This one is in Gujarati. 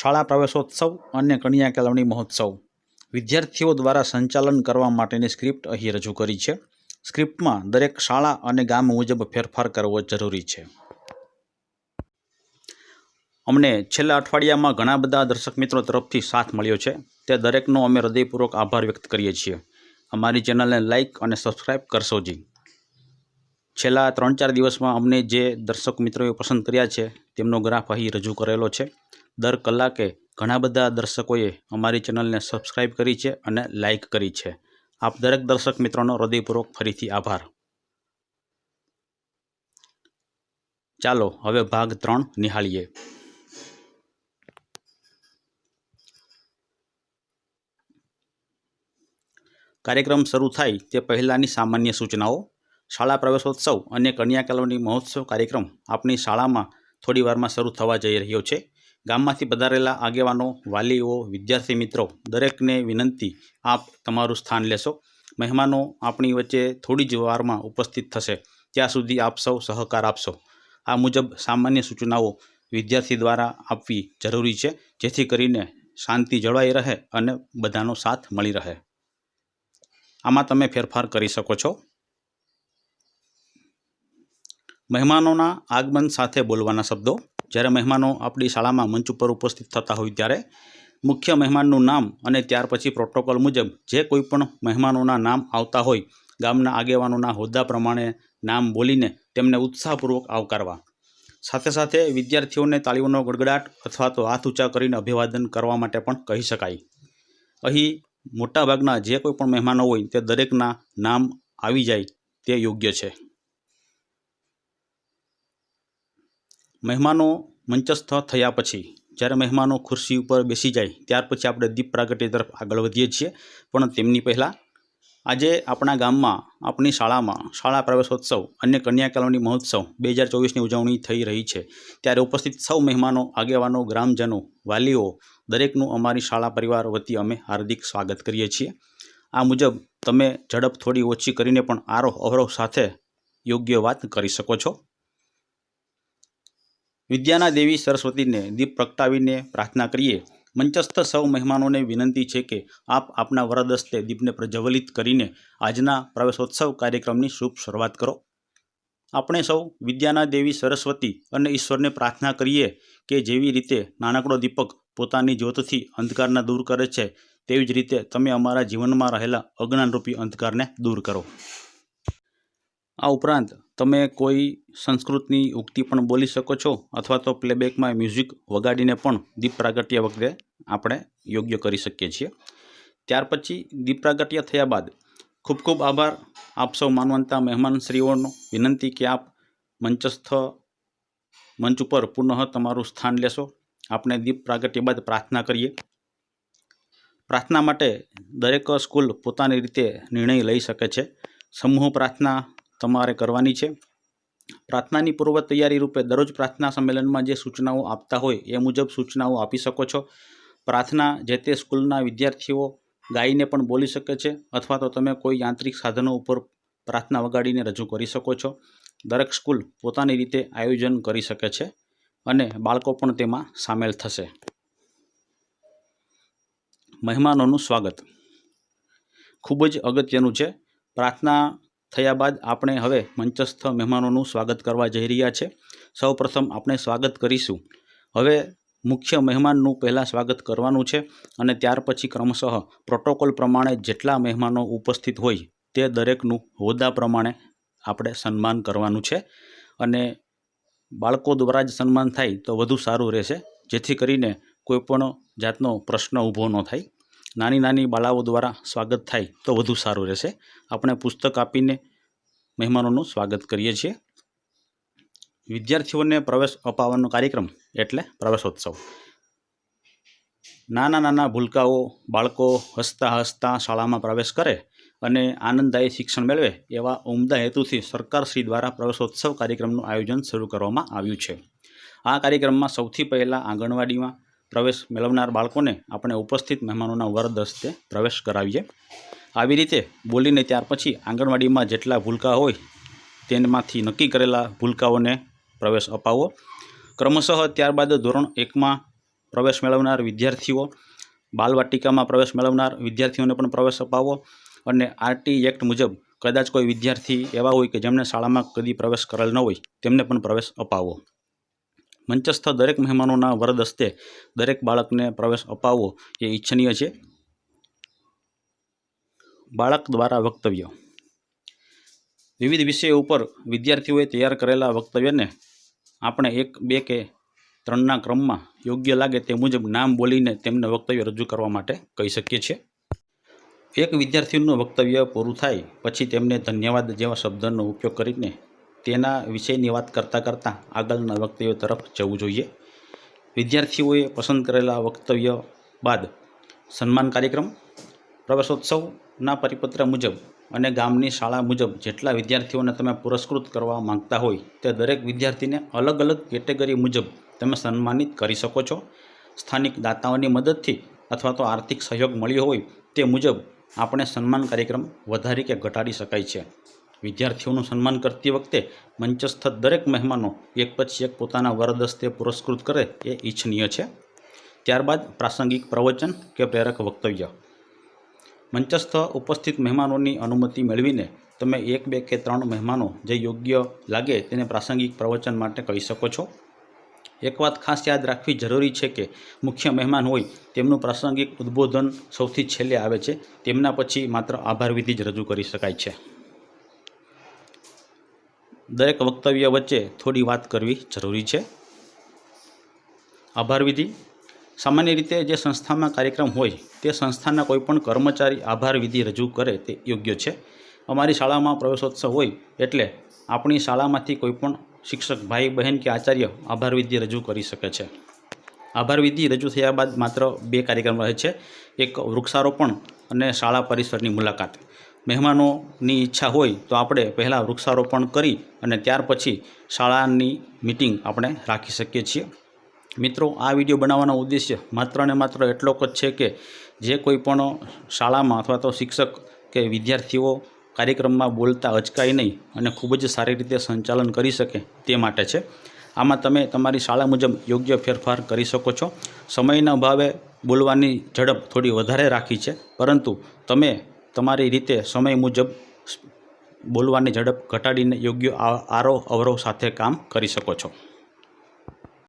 શાળા પ્રવેશોત્સવ અને કન્યા કેળવણી મહોત્સવ. વિદ્યાર્થીઓ દ્વારા સંચાલન કરવા માટેની સ્ક્રિપ્ટ અહીં રજૂ કરી છે. સ્ક્રિપ્ટમાં દરેક શાળા અને ગામ મુજબ ફેરફાર કરવો જરૂરી છે. અમને છેલ્લા અઠવાડિયામાં ઘણા બધા દર્શક મિત્રો તરફથી સાથ મળ્યો છે. તે દરેકનો અમે હૃદયપૂર્વક આભાર વ્યક્ત કરીએ છીએ. અમારી ચેનલને લાઇક અને સબસ્ક્રાઇબ કરશો જી. છેલ્લા ત્રણ ચાર દિવસમાં અમને જે દર્શક મિત્રોએ પસંદ કર્યા છે, તેમનો ગ્રાફ અહીં રજૂ કરેલો છે. દર કલાકે ઘણા બધા દર્શકોએ અમારી ચેનલને સબસ્ક્રાઇબ કરી છે અને લાઇક કરી છે. આપ દરેક દર્શક મિત્રોનો હૃદયપૂર્વક ફરીથી આભાર. ચાલો, હવે ભાગ ત્રણ નિહાળીએ. કાર્યક્રમ શરૂ થાય તે પહેલાંની સામાન્ય સૂચનાઓ. શાળા પ્રવેશોત્સવ અને કન્યા કેળવણી મહોત્સવ કાર્યક્રમ આપની શાળામાં થોડી વારમાં શરૂ થવા જઈ રહ્યો છે. ગામમાંથી પધારેલા આગેવાનો, વાલીઓ, વિદ્યાર્થી મિત્રો, દરેકને વિનંતી આપ તમારું સ્થાન લેશો. મહેમાનો આપણી વચ્ચે થોડી જ વારમાં ઉપસ્થિત થશે. ત્યાં સુધી આપ સૌ સહકાર આપશો. આ મુજબ સામાન્ય સૂચનાઓ વિદ્યાર્થી દ્વારા આપવી જરૂરી છે, જેથી કરીને શાંતિ જળવાઈ રહે અને બધાનો સાથ મળી રહે. આમાં તમે ફેરફાર કરી શકો છો. મહેમાનોના આગમન સાથે બોલવાના શબ્દો. જ્યારે મહેમાનો આપણી શાળામાં મંચ ઉપર ઉપસ્થિત થતા હોય ત્યારે મુખ્ય મહેમાનનું નામ અને ત્યાર પછી પ્રોટોકોલ મુજબ જે કોઈ પણ મહેમાનોના નામ આવતા હોય, ગામના આગેવાનોના હોદ્દા પ્રમાણે નામ બોલીને તેમને ઉત્સાહપૂર્વક આવકારવા. સાથે સાથે વિદ્યાર્થીઓને તાળીઓનો ગડગડાટ અથવા તો હાથ ઊંચા કરીને અભિવાદન કરવા માટે પણ કહી શકાય. અહીં મોટાભાગના જે કોઈ પણ મહેમાનો હોય તે દરેકના નામ આવી જાય તે યોગ્ય છે. મહેમાનો મંચસ્થ થયા પછી, જ્યારે મહેમાનો ખુરશી ઉપર બેસી જાય, ત્યાર પછી આપણે દીપ પ્રાગટ્ય તરફ આગળ વધીએ છીએ. પણ તેમની પહેલાં આજે આપણા ગામમાં, આપણી શાળામાં, શાળા પ્રવેશોત્સવ અને કન્યા મહોત્સવ બે હજાર ચોવીસની ઉજવણી થઈ રહી છે. ત્યારે ઉપસ્થિત સૌ મહેમાનો, આગેવાનો, ગ્રામજનો, વાલીઓ, દરેકનું અમારી શાળા પરિવાર વતી અમે હાર્દિક સ્વાગત કરીએ છીએ. આ મુજબ તમે ઝડપ થોડી ઓછી કરીને પણ આરોહ અવરોહ સાથે યોગ્ય વાત કરી શકો છો. વિદ્યાના દેવી સરસ્વતીને દીપ પ્રગટાવીને પ્રાર્થના કરીએ. મંચસ્થ સૌ મહેમાનોને વિનંતી છે કે આપ આપના વરદસ્તે દીપને પ્રજ્વલિત કરીને આજના પ્રવેશોત્સવ કાર્યક્રમની શુભ શરૂઆત કરો. આપણે સૌ વિદ્યાના દેવી સરસ્વતી અને ઈશ્વરને પ્રાર્થના કરીએ કે જેવી રીતે નાનકડો દીપક પોતાની જ્યોતથી અંધકારને દૂર કરે છે, તેવી જ રીતે તમે અમારા જીવનમાં રહેલા અજ્ઞાનરૂપી અંધકારને દૂર કરો. આ ઉપરાંત તમે કોઈ સંસ્કૃતની ઉક્તિ પણ બોલી શકો છો અથવા તો પ્લેબેકમાં મ્યુઝિક વગાડીને પણ દીપ પ્રાગટ્ય વખતે આપણે યોગ્ય કરી શકીએ છીએ. ત્યાર પછી દીપ પ્રાગટ્ય થયા બાદ ખૂબ ખૂબ આભાર. આપ સૌ માનવંતા મહેમાનશ્રીઓનો વિનંતી કે આપ મંચસ્થ મંચ ઉપર પુનઃ તમારું સ્થાન લેશો. આપણે દીપ પ્રાગટ્ય બાદ પ્રાર્થના કરીએ. પ્રાર્થના માટે દરેક સ્કૂલ પોતાની રીતે નિર્ણય લઈ શકે છે. સમૂહ પ્રાર્થના તમારે કરવાની છે. પ્રાર્થનાની પૂર્વ તૈયારી રૂપે દરરોજ પ્રાર્થના સંમેલનમાં જે સૂચનાઓ આપતા હોય એ મુજબ સૂચનાઓ આપી શકો છો. પ્રાર્થના જે તે સ્કૂલના વિદ્યાર્થીઓ ગાઈને પણ બોલી શકે છે અથવા તો તમે કોઈ યાંત્રિક સાધનો ઉપર પ્રાર્થના વગાડીને રજૂ કરી શકો છો. દરેક સ્કૂલ પોતાની રીતે આયોજન કરી શકે છે અને બાળકો પણ તેમાં સામેલ થશે. મહેમાનોનું સ્વાગત. ખૂબ જ અગત્યનું છે. પ્રાર્થના થયા બાદ આપણે હવે મંચસ્થ મહેમાનોનું સ્વાગત કરવા જઈ રહ્યા છે. સૌ પ્રથમ આપણે સ્વાગત કરીશું. હવે મુખ્ય મહેમાનનું પહેલાં સ્વાગત કરવાનું છે અને ત્યાર પછી ક્રમશઃ પ્રોટોકોલ પ્રમાણે જેટલા મહેમાનો ઉપસ્થિત હોય તે દરેકનું હોદ્દા પ્રમાણે આપણે સન્માન કરવાનું છે. અને બાળકો દ્વારા જ સન્માન થાય તો વધુ સારું રહેશે. જેથી કરીને કોઈપણ જાતનો પ્રશ્ન ઊભો ન થાય. નાની નાની બાળાઓ દ્વારા સ્વાગત થાય તો વધુ સારું રહેશે. આપણે પુસ્તક આપીને મહેમાનોનું સ્વાગત કરીએ છીએ. વિદ્યાર્થીઓને પ્રવેશ અપાવવાનો કાર્યક્રમ એટલે પ્રવેશોત્સવ. નાના નાના ભૂલકાઓ બાળકો હસતા હસતા શાળામાં પ્રવેશ કરે અને આનંદદાયી શિક્ષણ મેળવે એવા ઉમદા હેતુથી સરકારશ્રી દ્વારા પ્રવેશોત્સવ કાર્યક્રમનું આયોજન શરૂ કરવામાં આવ્યું છે. આ કાર્યક્રમમાં સૌથી પહેલાં આંગણવાડીમાં પ્રવેશ મેળવનાર બાળકોને આપણે ઉપસ્થિત મહેમાનોના વરદ હસ્તે પ્રવેશ કરાવીએ. આવી રીતે બોલીને ત્યાર પછી આંગણવાડીમાં જેટલા ભૂલકા હોય તેમાંથી નક્કી કરેલા ભૂલકાઓને પ્રવેશ અપાવો. ક્રમશઃ ત્યારબાદ ધોરણ એકમાં પ્રવેશ મેળવનાર વિદ્યાર્થીઓ, બાલવાટિકામાં પ્રવેશ મેળવનાર વિદ્યાર્થીઓને પણ પ્રવેશ અપાવો અને આરટી એક્ટ મુજબ કદાચ કોઈ વિદ્યાર્થી એવા હોય કે જેમણે શાળામાં કદી પ્રવેશ કરેલ ન હોય તેમને પણ પ્રવેશ અપાવવો મંચસ્થ દરેક મહેમાનોના વરદ હસ્તે દરેક બાળકને પ્રવેશ અપાવવો એ ઈચ્છનીય છે. બાળક દ્વારા વક્તવ્ય. વિવિધ વિષયો ઉપર વિદ્યાર્થીઓએ તૈયાર કરેલા વક્તવ્યને આપણે એક, બે કે ત્રણના ક્રમમાં યોગ્ય લાગે તે મુજબ નામ બોલીને તેમને વક્તવ્ય રજૂ કરવા માટે કહી શકીએ છીએ. એક વિદ્યાર્થીનું વક્તવ્ય પૂરું થાય પછી તેમને ધન્યવાદ જેવા શબ્દનો ઉપયોગ કરીને તેના વિષયની વાત કરતાં કરતાં આગળના વક્તવ્ય તરફ જવું જોઈએ. વિદ્યાર્થીઓએ પસંદ કરેલા વક્તવ્ય બાદ સન્માન કાર્યક્રમ, પ્રવેશોત્સવના પરિપત્ર મુજબ અને ગામની શાળા મુજબ જેટલા વિદ્યાર્થીઓને તમે પુરસ્કૃત કરવા માંગતા હોય તે દરેક વિદ્યાર્થીને અલગ અલગ કેટેગરી મુજબ તમે સન્માનિત કરી શકો છો. સ્થાનિક દાતાઓની મદદથી અથવા તો આર્થિક સહયોગ મળ્યો હોય તે મુજબ આપણે સન્માન કાર્યક્રમ વધારી કે ઘટાડી શકાય છે. વિદ્યાર્થીઓનું સન્માન કરતી વખતે મંચસ્થ દરેક મહેમાનો એક પછી એક પોતાના વરદસ્તે પુરસ્કૃત કરે એ ઈચ્છનીય છે. ત્યારબાદ પ્રાસંગિક પ્રવચન કે પ્રેરક વક્તવ્ય. મંચસ્થ ઉપસ્થિત મહેમાનોની અનુમતિ મેળવીને તમે એક, બે કે ત્રણ મહેમાનો જે યોગ્ય લાગે તેને પ્રાસંગિક પ્રવચન માટે કહી શકો છો. એક વાત ખાસ યાદ રાખવી જરૂરી છે કે મુખ્ય મહેમાન હોય તેમનું પ્રાસંગિક ઉદ્બોધન સૌથી છેલ્લે આવે છે, તેમના પછી માત્ર આભાર વિધિ જ રજૂ કરી શકાય છે. દરેક વક્તવ્ય વચ્ચે થોડી વાત કરવી જરૂરી છે. આભાર વિધિ. સામાન્ય રીતે જે સંસ્થામાં કાર્યક્રમ હોય, તે સંસ્થાના કોઈપણ કર્મચારી આભાર વિધિ રજૂ કરે તે યોગ્ય છે. અમારી શાળામાં પ્રવેશોત્સવ હોય, એટલે આપણી શાળામાંથી કોઈપણ શિક્ષક ભાઈ, બહેન કે આચાર્ય આભાર વિધિ રજૂ કરી શકે છે. આભાર વિધિ રજૂ થયા બાદ માત્ર બે કાર્યક્રમ રહે છે. એક વૃક્ષારોપણ અને શાળા પરિસરની મુલાકાત. મહેમાનોની ઈચ્છા હોય તો આપણે પહેલાં વૃક્ષારોપણ કરી અને ત્યાર પછી શાળાની મિટિંગ આપણે રાખી શકીએ છીએ. મિત્રો, આ વીડિયો બનાવવાનો ઉદ્દેશ્ય માત્ર ને માત્ર એટલો જ છે કે જે કોઈ પણ શાળામાં અથવા તો શિક્ષક કે વિદ્યાર્થીઓ કાર્યક્રમમાં બોલતા અચકાય નહીં અને ખૂબ જ સારી રીતે સંચાલન કરી શકે તે માટે છે. આમાં તમે તમારી શાળા મુજબ યોગ્ય ફેરફાર કરી શકો છો. સમયના અભાવે બોલવાની ઝડપ થોડી વધારે રાખી છે. પરંતુ તમે તમારી રીતે સમય મુજબ બોલવાની ઝડપ ઘટાડીને યોગ્ય આ- આરોહ અવરોહ સાથે કામ કરી શકો છો.